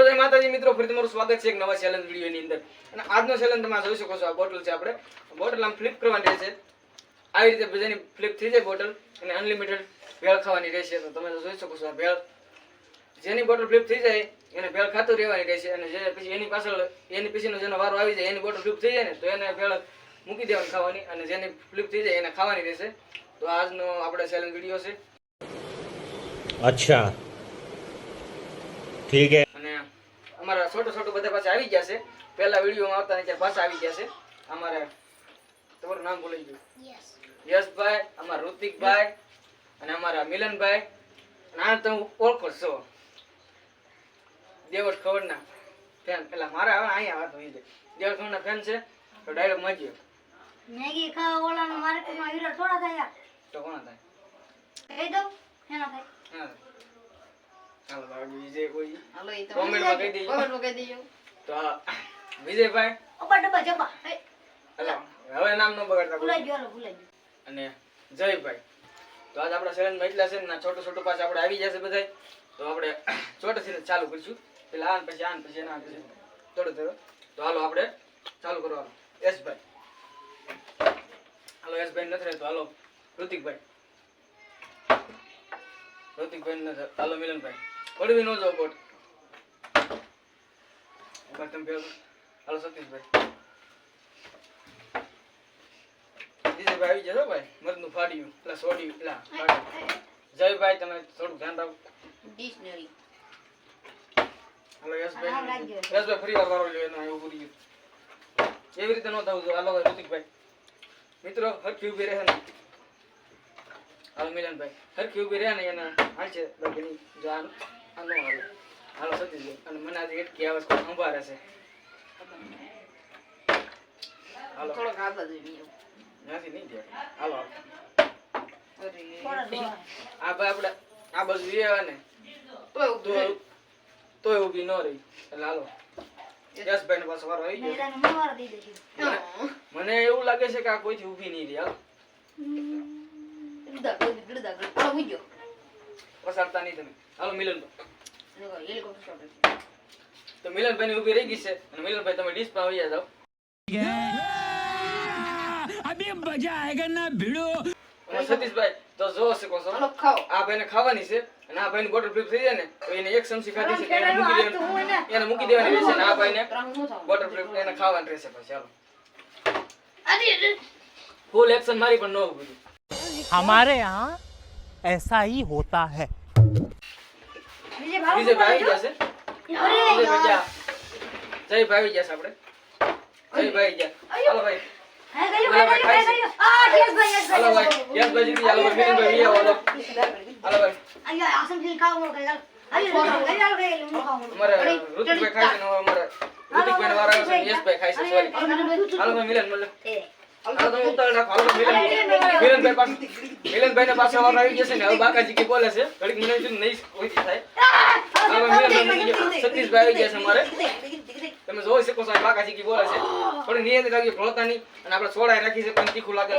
તો જય માતાજી મિત્રો ફરી તમારું સ્વાગત છે એક નવા ચેલેન્જ વિડીયોની અંદર. અને આજનો ચેલેન્જ તમે જોઈ શકો છો, આ બોટલ છે આપણે. બોટલ આમ ફ્લિપ કરવાની રહેશે આવી રીતે બધાની ફ્લિપ થઈ જાય બોટલ અને અનલિમિટેડ ભેળ ખાવાની રહેશે. તો તમે જોઈ શકો છો આ ભેળ જેની બોટલ ફ્લિપ થઈ જાય, એને ભેળ ખાતું રહેવાની રહેશે. અને જે પછી એની પાછળ, એની પછીનો જેનો વારો આવી જાય, એની બોટલ ફ્લિપ થઈ જાય ને, તો એને ભેળ મૂકી દેવાની ખાવાની. અને જેની ફ્લિપ થઈ જાય, એને ખાવાની રહેશે. તો આજનો આપણે ચેલેન્જ વીડિયો છે. અચ્છા. ઠીક હે. અમારા છોટો છોટો બધા પાછા આવી ગયા છે. પહેલા વિડીયોમાં આવતા ને ત્યારે પાછા આવી ગયા છે. અમારે તમારું નામ બોલાઈ ગયું. યશભાઈ અમારા ઋતિકભાઈ અને અમારા મિલનભાઈ. આ તમે ઓળખો છો. દેવટ ખવડના ફેન પેલા મારા આવે અહીંયા વાત હોય છે. દેવટ ખવડના ફેન છે. તો ડાયલોગ માગ્યો મેગી ખાવા વાળાનો માર્કેટમાં હીરો થોડા થયા. તો કોણ થાય? કહી દઉં એના થાય. હા. ચાલો ભાઈ વિજય કોઈ. હાલો ઈ તમે કોમેન્ટમાં કહી દેજો. કોમેન્ટમાં કહી દેજો. તો વિજયભાઈ. અબ્બા ડબ્બા જબ્બા હે, હવે નામ ન બગાડતા ભૂલાઈ ગયો ભૂલાઈ ગયો. અને જયભાઈ. તો આજ આપણા ચેલેન્જમાં એટલા છે ને છોટો છોટો પાછા આપણે આવી જશે બધાય. તો આપણે છોટેથી ચાલુ કરીશું. પેલા આન પછી આન પછી આન પછી. થોડો થોડું. તો હાલો આપણે ચાલુ કરવાનું. યશભાઈ. હાલો યશભાઈ નથી રહેતો. હાલો ઋતિકભાઈ. ઋતિકભાઈ નથી હાલો મિલનભાઈ. પડવી ન જાઓ બોટ ઉપર તમે પેલો હાલો સતીશભાઈ. જીજેભાઈ આવી જજો ભાઈ? મરદનું ફાડ્યું પેલા સોડ્યું પેલા ફાડ્યું. જયભાઈ તમે થોડું ધ્યાન રાખો. ડિક્શનરી હાલો યશભાઈ. યશભાઈ ફરી વાર વારો લ્યો એનો એવું પૂરી ગયું એવી રીતે ન થવું જોઈએ. હાલો ભાઈ ઋતિકભાઈ. મિત્રો હરખી ઊભી રહે ને. હાલો મિલનભાઈ. હરખી ઊભી રહે ને એના હાલ છે જો આ આ હાલો. હાલો સતીશભાઈ અને મને આજે એટલી આવે છે સંભાળે છે. હાલો. નહીં હાલો હાલો. આ ભાઈ આપણે આ બાજુ ને. તોય તોય ઊભી ન રહી. એટલે હાલો. યશભાઈ પાછો વારો આવી ગયો. મને એવું લાગે છે કે આ કોઈથી ઊભી નહીં રહી. હાલો. ગયો. પસારતા નહીં તમે. હાલો શોટ છે. તો મિલનભાઈ ની ઊભી રહી ગઈ છે અને મિલનભાઈ તમે ડીશ પર આવી જાઓ અને સતીશભાઈ તો જો શકો છો હાલો, ખાઓ. આ ભાઈને ખાવાની છે અને આ ભાઈની બોટલ ફ્લિપ થઈ જાય ને તો એને એક ચમચી ખાધી છે એને મૂકી આ તો હું દેવાની એને- એને મૂકી દેવાની રહેશે અને આ ભાઈને ત્રાહું ન થવાનું. બોટલ ફ્લિપ એને ખાવાની રહેશે પછી હાલો અરે, અરે. ફૂલ એક્શન મારી પણ ન ઊભી हमारे यहाँ ऐसा ही होता है બીજે ભાઈ? જશે? અરે જય ભાઈ. જા જય ભાઈ જશે આપણે. જય ભાઈ જા હાલો ભાઈ. ઋતિકભાઈ ખાય છે ઋતિકભાઈ વાળા યશભાઈ ખાય છે સોરી હાલો ભાઈ મિલન મળે મિલનભાઈ મિલનભાઈ ને હવે બાકાજી બોલે છે નહીં થાય. સતીશભાઈ આવી ગયા છે અમારે છો બોલે છે થોડી રાખજો ઘોળતા નહીં અને આપણે સોડાઈ રાખી છે પણ તીખું લાગે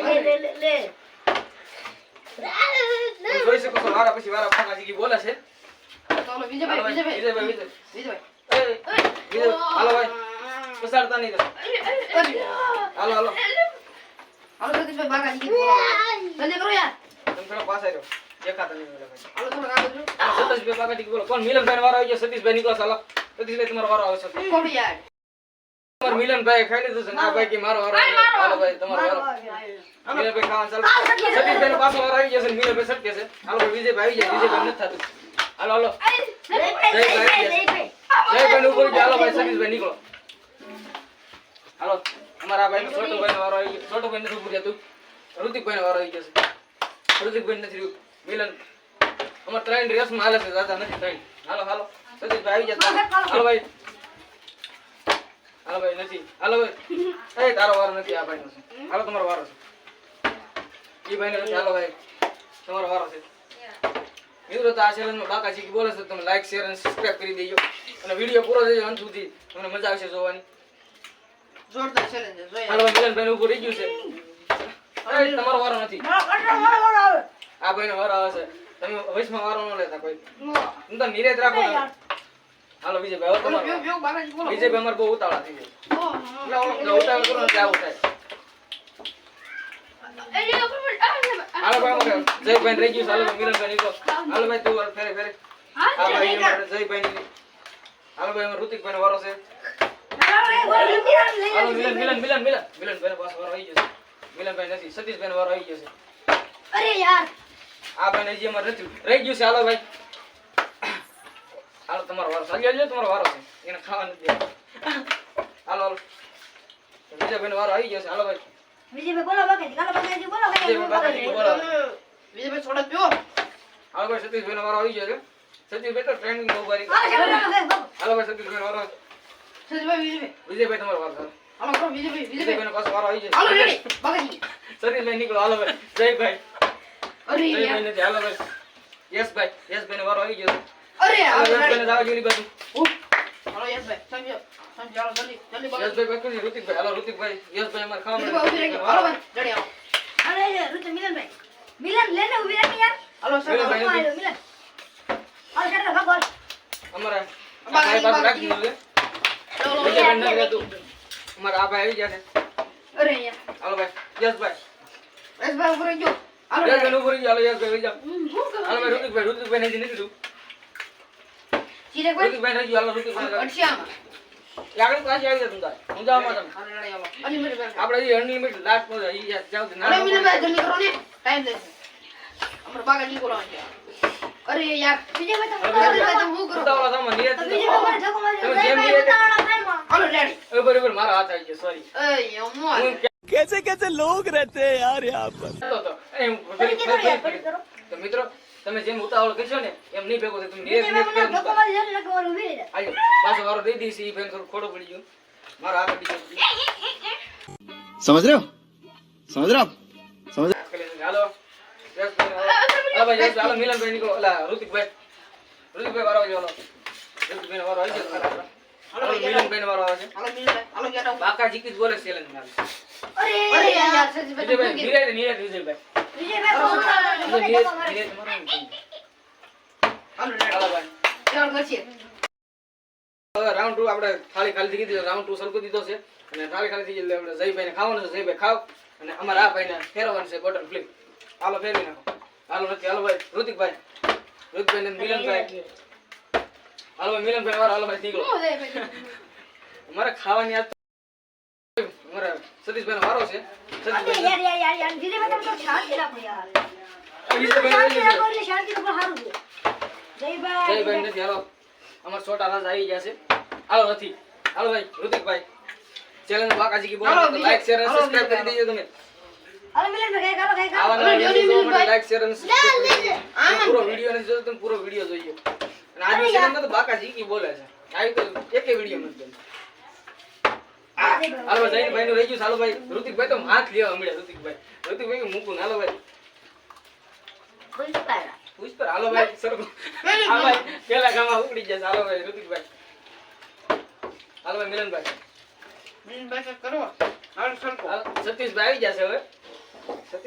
જોઈ શકો છો વારા પછી વારા બાકાજી બોલે છે વિજયભાઈ, નહીં. હાલો હાલો હાલો, બાકાજી કી બોલાવો. જલ્દી કરો યાર. તમે થોડા પાસે રહ્યો દેખાતા નહીં ભાઈ. હાલો, થોડોક આ બાજુ. હાલો, સતીશભાઈ બાકાજી કી બોલો કોણ મિલનભાઈ વારો આવી ગયો સતીશભાઈ નીકળો ચાલો સતીશભાઈ તમારો વારો આવે છે કોણ યાર? તમારો મિલનભાઈ ખાઈ લીધું છે ને ભાઈ કે મારો છે. હાલો ભાઈ તમારો વારો મિલનભાઈ ખાવાનું ચાલો સતીશભાઈ પાછો વારો આવી જશે મિલનભાઈ સટકે છે હાલો ભાઈ વિજયભાઈ આવી જાય વિજયભાઈ નથી થતું હાલો હાલો લે, લે, લે. જયભાઈ ઉપર હાલો ભાઈ સતીશભાઈ નીકળો હાલો અમારા ભાઈ છોટો ભાઈ વારો આવી ગયો. છોટો ભાઈ નથી પૂર્યા તું ઋતિકભાઈ નો વારો આવી જશે ઋતિકભાઈ નથી રહ્યું. મિલન અમાર ત્રણ ડ્રેસમાં હાલે છે દાદા નથી ત્રણ. હાલો હાલો. સતીશભાઈ આવી જતા હાલો ભાઈ. હાલો ભાઈ નથી. હાલો ભાઈ. એ તારો વારો નથી આ ભાઈ નો છે. હાલો તમારો વારો છે. એ ભાઈ નથી. હાલો ભાઈ. તમારો વારો છે. મિત્રો તો આ ચેનલમાં બાકાજી બોલે છે તમે લાઈક શેર અને સબસ્ક્રાઇબ કરી દેજો. અને વીડિયો પૂરો થયો અંત સુધી. તમને મજા આવશે જોવાની. જોરદાર challenge જોઈએ. હાલો ભાઈ મિલનભાઈ નું રહી ગયું છે. એ, તમારો વારો નથી. મારો કંટ્રોલ, મારો વારો આવે. આ ભાઈ વારો આવે છે. તમે વચમાં વારો ન લેતા કોઈ. હું તો નિરેત રાખો અરે હાલો વિજયભાઈ હવે તમારો બેવ બેવ બાગાજી બોલો. વિજયભાઈ અમારે બહુ ઉતાવળા થઈ જાય ઉતાવળ કરો ને આવું થાય. હાલો ભાઈ અમારે જયભાઈ રહી ગયું છે. હાલો મિલનભાઈ નીકળો. હાલો ભાઈ તું ફેરે ફેરે. હા ભાઈ ની. હાલો ભાઈ અમારે ઋતિકભાઈ વારો છે. મિલન મિલન મિલન મિલન મિલનભાઈ પાસ વારો આવી જશે મિલનભાઈ નથી સતીશભાઈ વારો આવી જશે આ ભાઈ જે અમારે રચ્યું રહી ગયું છે હાલો ભાઈ હાલો વારો હજી હજી તમારો વારો એને ખાવા નથી. હાલો હાલો વિજયભાઈ વારો આવી છે હાલો ભાઈ બોલો બાકી કાલો બાકી બોલો ભાઈ આવી ગયો છે સતીશભાઈ તો ટ્રેનિંગ બહુ કરી હાલો ચાલો ચાલો ચાલો ભાઈ વારો વિજયભાઈ. વિજયભાઈ તમારો વારો હાલો કરો વિજયભાઈ વિજયભાઈ. વિજયભાઈ પાછો વારો આવી હાલો જશે રેડી બાગાજી સતીશભાઈ નીકળો હાલો ભાઈ. જયભાઈ. અરે યાર. નથી હાલો ભાઈ. યશભાઈ યશભાઈ વારો આવી ગયો. અરે હાલો બાજુ. સમજો સમજો જલ્દી જલ્દી બાગાજી ભાઈ રેડી આવો. હાલો એ ઋતુ મિલનભાઈ. મિલન લેને ઊભી રાખી યાર. હાલો સર વિજયભાઈ હાલો. નથી. મિલન હાલો ચાલો ભાગો અમારા ભાઈ પાછું રાખી દીધું નથી. અમારા આ ભાઈ આવી ગયા છે. અરે યાર. હાલો ભાઈ યશભાઈ. યશભાઈ ઊભી રહી હાલો યશભાઈ રેડી ઊભો હાલો યશભાઈ વહી જાઓ. હું કરું? હાલો ભાઈ ઋતિકભાઈ ઋતિકભાઈ નથી નીકળ્યું ચિરાગભાઈ ઋતિકભાઈ રહી હાલો ઋતિકભાઈ અડશી આમાં પાછી આવી જાય તું તાર. તમે હાલો રેડી હાલો. અનલિમિટેડ આપણે અનલિમિટેડ લાસ્ટ પર જાવ તો અરે મિલનભાઈ જલ્દી કરો ને. ટાઈમ લેશે અમારે બાગાજી બોલાવવાનું છે. અરે યાર તમે વિજયભાઈ તમે શું કરો? તો નથી. મારી તમે જેમ જયભાઈ નિયત- ઉતાવળા થાયમાં. હાલો રેડી એ બરોબર મારો હાથ આવી ગયો સોરી અય અમ્મા હું कैसे कैसे लोग रहते हैं यार यहाँ पर કહેતો હતો એ હું ફરી ફરી- કરો ફરી- યાર, ફરી- ફરી કરો. તો મિત્રો તમે જેમ ઉતાવળ કરશો ને એમ નહીં ભેગો થાય તમે નિયત વિજયભાઈ નિયત મને ધક્કો કરો. મારી જાય એટલે તમારું ઊભી રહી જાય. આજો પાછો વારો દઈ દઈશ ઈ ભાઈ થોડું ખોટું પડી ગયું મારો હાથ અડી ગયો समझ रहे हो समझ रहे हो आप समझ હાલો યશભાઈ, હાલો ભાઈ યશ, હાલો મિલનભાઈ નીકળો ઓલા ઋતિકભાઈ ઋતિકભાઈ વારો આવજો હાલો ઋતિકભાઈ વારો આવી ગયો મિલનભાઈ વારો આવે છે. હાલો મિલનભાઈ હાલો out. બાકા જીકી બોલે છે challenge માં. અરે અરે યાર. યાર સતીશભાઈ તમે વિજયભાઈ વિજયભાઈ. મારી. મારો એમ કહું. હાલો હાલો ભાઈ ચાલ. હવે રાઉન્ડ 2 આપણે થાળી ખાલી થઈ ગઈ રાઉન્ડ 2 સરખો દીધો છે. અને થાળી ખાલી થઈ એટલે આપણે જયભાઈને ખાવાનું છે જયભાઈ ખાવ અને અમારા આ ભાઈને ફેરવવાનું છે બટન ફ્લિપ હાલો ફેરવી નાખો. હાલો નથી હાલો ભાઈ. ઋતિકભાઈ. ઋતિકભાઈ ને મિલનભાઈ. હાલો ભાઈ મિલનભાઈ વાળો હાલો ભાઈ નીકળો. અમારે ખાવાની આજ તો- અમારે સતીશભાઈ વારો છે. જયભાઈ, નથી હાલો. અમારા છોટા રાજ આવી ગયા હાલો નથી હાલો ભાઈ ઋતિકભાઈ. ચેનલ કી બોલો લાઈક શેર અને સબસ્ક્રાઇબ કરી. દેજો તમે. હાલો અને. તમે પૂરો વીડિયો તમે પૂરો વીડિયો જોઈએ અને આજની યાર. તો બાકાજી કી બોલે છે. આવી તો એકે વીડિયો નથી. હાલો ભાઈ જૈન ભાઈ નું રહી ગયું. ભાઈ ઋતિક ભાઈ તો હાથ લેવા મળ્યા ઋતિકભાઈ. ઋતિકભાઈ કે મૂકું? ને હાલો ભાઈ. પૂછ તો હાલો ભાઈ સરખું હાલો ભાઈ પેલા ગામમાં ઉકળી જશે હાલો ભાઈ ઋતિકભાઈ. હાલો ભાઈ મિલનભાઈ. મિલનભાઈ કરો. હાલો સરખો. હાલો, સતીશભાઈ આવી જશે હવે.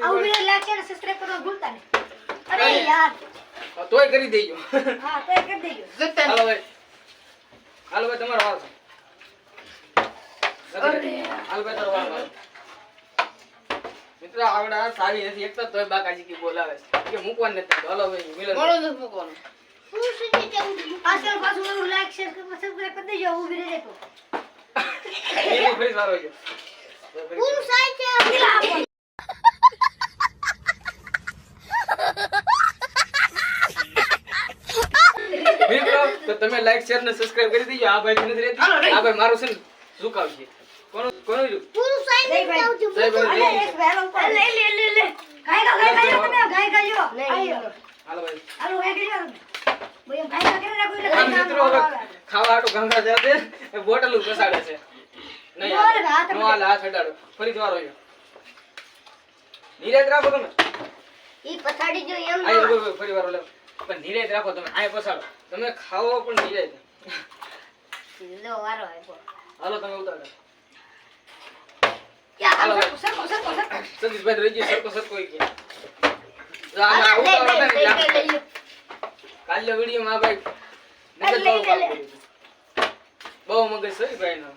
આવું like, share અને કરવાનું ભૂલતા નહીં. અરે યાર. તોય કરી દેજો. હા, તોય કરી દેજો. હાલો ભાઈ. હાલો ભાઈ તમારો વારો છે હાલો ભાઈ તારો વારો આવે. મિત્રો આવડા સારી નથી એક તો તોય બાકાજી કી બોલાવે છે. કે મૂકવાનું નથી. ભાઈ મિલન. મૂકવાનો. આજકાલ પાછું એવું કરી દેજો. મિત્રો તો તમે લાઈક શેર ને સબસ્ક્રાઇબ કરી દેજો. આ ભાઈ નથી રહેતી. આ ભાઈ મારું છે ને ઝુકાવશે રહ્યું? અરે, એક વહેલો ઉપર. લે, લે, લે, ગાય ગાય ગાય તમે, ગાય. આયો. હાલો ભાઈ. હાલો, ગાય ગાય આ ગાય મિત્રો ખાવાનું હવે આવે. ખાવા હાટુ ગંગા જાતે બોટલ જ છે. નહીં નો હાલે, હાથ નો હાલે, હાથ અડાડો ફરીથી વારો આવ્યો નિરાત રાખો તમે. ઈ પછાડી જો એમ ઊભો, ફરી વાર લે પણ નિરાત રાખો તમે. આય પસાડો તમે ખાવો પણ નિરાત લો વારો આવ્યો હાલો તમે ઉતારો સતીશભાઈ રહી ગયું. સરકો સરકો ને વીડિયો માં ભાઈ. બહુ મગજ છે ભાઈનો.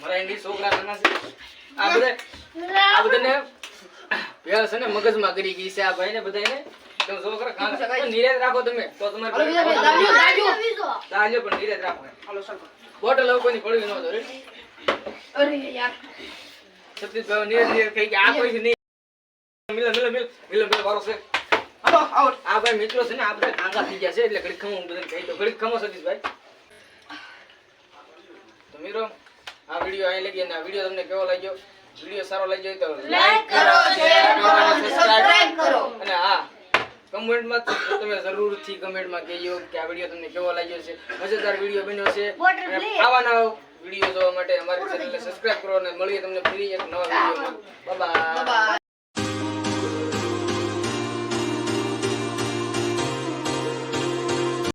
મારા એની છોકરા નાના છે. આ બધા આ બધાને છે ને મગજમાં કરી ગઈ છે આ ભાઈને બધાને જો ખાવા. પણ રાખો તમે. તો તમારે દાજો, દાજો. દાજો પણ નિરાંત રાખો હાલો, સરકો. બોટલ હવે કોઈની પડવી ન દો રે અરે યાર. સતીશભાઈ નિરાંત નિરાંત કહી કે આ કોઈ નહીં. મિલ મિલ મિલ મિલ મિલ વારો છે. હાલો આવો. આ ભાઈ મિત્રો છે ને આપણે આંગા થઈ ગયા છે એટલે ઘડી ખમો હું બધાને કહી ઘડીક ખમો સતીશભાઈ. તો મિત્રો આ વીડિયો અહીં લગી અને આ વીડિયો તમને કેવો લાગ્યો? વીડિયો સારો લાગ્યો તો લાઈક કરો શેર કરો અને સબસ્ક્રાઇબ કરો અને હા કમેન્ટમાં તમે જરૂરથી કમેન્ટમાં કહેજો કે આ વીડિયો તમને કેવો લાગ્યો છે મજેદાર વીડિયો બન્યો છે. આવા નવા વીડિયો જોવા માટે અમારી ચેનલને સબસ્ક્રાઇબ કરો અને મળીએ તમને ફરી એક નવા વિડીયોમાં બાય બાય